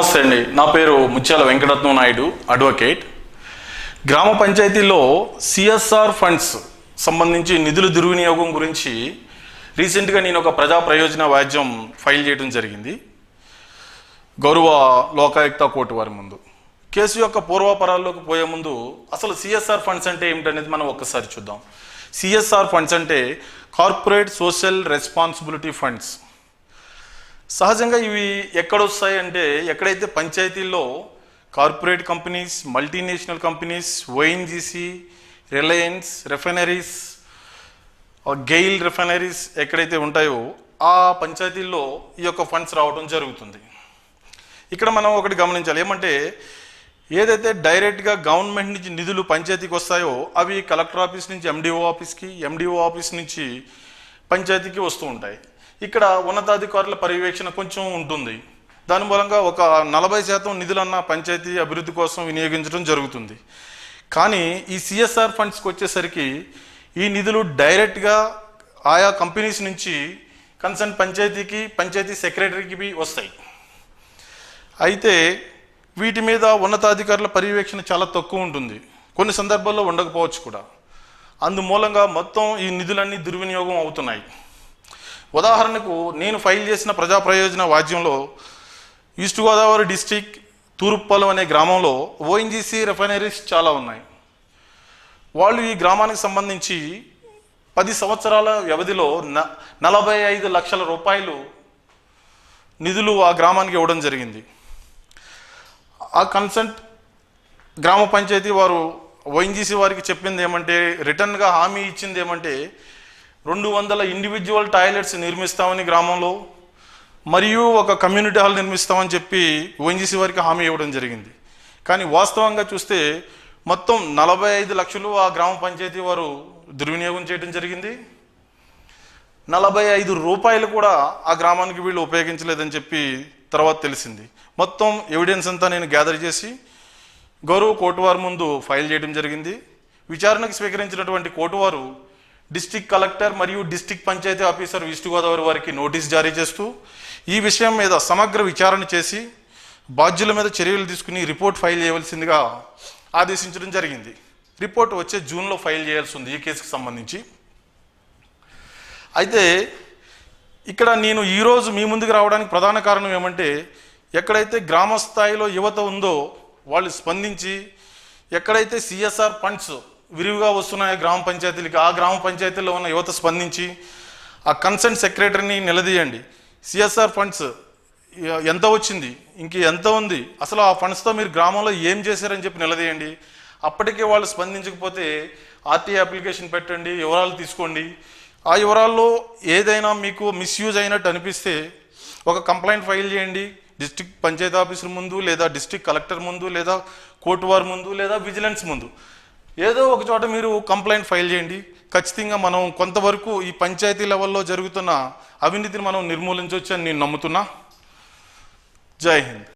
నమస్తే అండి. నా పేరు ముత్యాల వెంకటరత్నం నాయుడు అడ్వకేట్. గ్రామ పంచాయతీలో సిఎస్ఆర్ ఫండ్స్ సంబంధించి నిధుల దుర్వినియోగం గురించి రీసెంట్గా నేను ఒక ప్రజా ప్రయోజన వ్యాజ్యం ఫైల్ చేయడం జరిగింది. గౌరవ లోకాయుక్త కోర్టు వారి ముందు. కేసు యొక్క పూర్వాపరాల్లోకి పోయే ముందు అసలు సిఎస్ఆర్ ఫండ్స్ అంటే ఏమిటనేది మనం ఒక్కసారి చూద్దాం. సిఎస్ఆర్ ఫండ్స్ అంటే కార్పొరేట్ సోషల్ రెస్పాన్సిబిలిటీ ఫండ్స్. సహజంగా ఇవి ఎక్కడొస్తాయి అంటే ఎక్కడైతే పంచాయతీల్లో corporate companies multinational companies ONGC Reliance refineries GAIL refineries ఎక్కడైతే ఉంటాయో ఆ పంచాయతీల్లో ఈ యొక్క ఫండ్స్ రావడం జరుగుతుంది. ఇక్కడ మనం ఒకటి గమనించాలి. ఏమంటే ఏదైతే డైరెక్ట్గా గవర్నమెంట్ నుంచి నిధులు పంచాయతీకి వస్తాయో అవి కలెక్టర్ ఆఫీస్ నుంచి ఎండిఓ ఆఫీస్కి ఎండిఓ ఆఫీస్ నుంచి పంచాయతీకి వస్తూ ఉంటాయి. ఇక్కడ ఉన్నతాధికారుల పర్యవేక్షణ కొంచెం ఉంటుంది. దాని మూలంగా ఒక నలభై శాతం నిధులన్న పంచాయతీ అభివృద్ధి కోసం వినియోగించడం జరుగుతుంది. కానీ ఈ సిఎస్ఆర్ ఫండ్స్కి వచ్చేసరికి ఈ నిధులు డైరెక్ట్గా ఆయా కంపెనీస్ నుంచి కన్సర్న్ పంచాయతీకి పంచాయతీ సెక్రటరీకి వస్తాయి. అయితే వీటి మీద ఉన్నతాధికారుల పర్యవేక్షణ చాలా తక్కువ ఉంటుంది. కొన్ని సందర్భాల్లో ఉండకపోవచ్చు కూడా. అందుమూలంగా మొత్తం ఈ నిధులన్నీ దుర్వినియోగం అవుతున్నాయి. ఉదాహరణకు నేను ఫైల్ చేసిన ప్రజా ప్రయోజన వాద్యంలో ఈస్ట్ గోదావరి డిస్టిక్ తూర్పుపాలెం అనే గ్రామంలో ఓఎన్జీసీ రిఫైనరీస్ చాలా ఉన్నాయి. వాళ్ళు ఈ గ్రామానికి సంబంధించి పది సంవత్సరాల వ్యవధిలో న నలభై ఐదు లక్షల రూపాయలు నిధులు ఆ గ్రామానికి ఇవ్వడం జరిగింది. ఆ కన్సెంట్ గ్రామ పంచాయతీ వారు ఓఎన్జీసీ వారికి చెప్పింది ఏమంటే రిటర్న్గా హామీ ఇచ్చింది ఏమంటే రెండు వందల ఇండివిజువల్ టాయిలెట్స్ నిర్మిస్తామని గ్రామంలో మరియు ఒక కమ్యూనిటీ హాల్ నిర్మిస్తామని చెప్పి ఓఎన్జీసీ వారికి హామీ ఇవ్వడం జరిగింది. కానీ వాస్తవంగా చూస్తే మొత్తం నలభై ఐదు లక్షలు ఆ గ్రామ పంచాయతీ వారు దుర్వినియోగం చేయడం జరిగింది. నలభై ఐదు రూపాయలు కూడా ఆ గ్రామానికి వీళ్ళు ఉపయోగించలేదని చెప్పి తర్వాత తెలిసింది. మొత్తం ఎవిడెన్స్ అంతా నేను గ్యాదర్ చేసి గౌరవ కోర్టు వారి ముందు ఫైల్ చేయడం జరిగింది. విచారణకు స్వీకరించినటువంటి కోర్టు వారు డిస్టిక్ కలెక్టర్ మరియు district panchayat officer East Godavari వారికి నోటీస్ జారీ చేస్తూ ఈ విషయం మీద సమగ్ర విచారణ చేసి బాధ్యుల మీద చర్యలు తీసుకుని రిపోర్ట్ ఫైల్ చేయవలసిందిగా ఆదేశించడం జరిగింది. రిపోర్ట్ వచ్చే జూన్లో ఫైల్ చేయాల్సి ఉంది ఈ కేసుకు సంబంధించి. అయితే ఇక్కడ నేను ఈరోజు మీ ముందుకు రావడానికి ప్రధాన కారణం ఏమంటే ఎక్కడైతే గ్రామ స్థాయిలో యువత ఉందో వాళ్ళు స్పందించి ఎక్కడైతే సిఎస్ఆర్ ఫండ్స్ విరివిగా వస్తున్నాయి గ్రామ పంచాయతీలకి. ఆ గ్రామ పంచాయతీలో ఉన్న యువత స్పందించి ఆ కన్సర్న్ సెక్రటరీని నిలదీయండి. సిఎస్ఆర్ ఫండ్స్ ఎంత వచ్చింది? ఇంక ఎంత ఉంది? అసలు ఆ ఫండ్స్తో మీరు గ్రామంలో ఏం చేశారని చెప్పి నిలదీయండి. అప్పటికే వాళ్ళు స్పందించకపోతే ఆర్టీ అప్లికేషన్ పెట్టండి వివరాలు తీసుకోండి. ఆ వివరాల్లో ఏదైనా మీకు మిస్యూజ్ అయినట్టు అనిపిస్తే ఒక కంప్లైంట్ ఫైల్ చేయండి. డిస్ట్రిక్ట్ పంచాయతీ ఆఫీసుల ముందు లేదా డిస్ట్రిక్ట్ కలెక్టర్ ముందు లేదా కోర్టు వారి ముందు లేదా విజిలెన్స్ ముందు. ఏదో ఒక చోట మీరు కంప్లైంట్ ఫైల్ చేయండి. ఖచ్చితంగా మనం కొంతవరకు ఈ పంచాయతీ లెవెల్లో జరుగుతున్న అవినీతిని మనం నిర్మూలించవచ్చు అని నేను నమ్ముతున్నా. జై హింద్.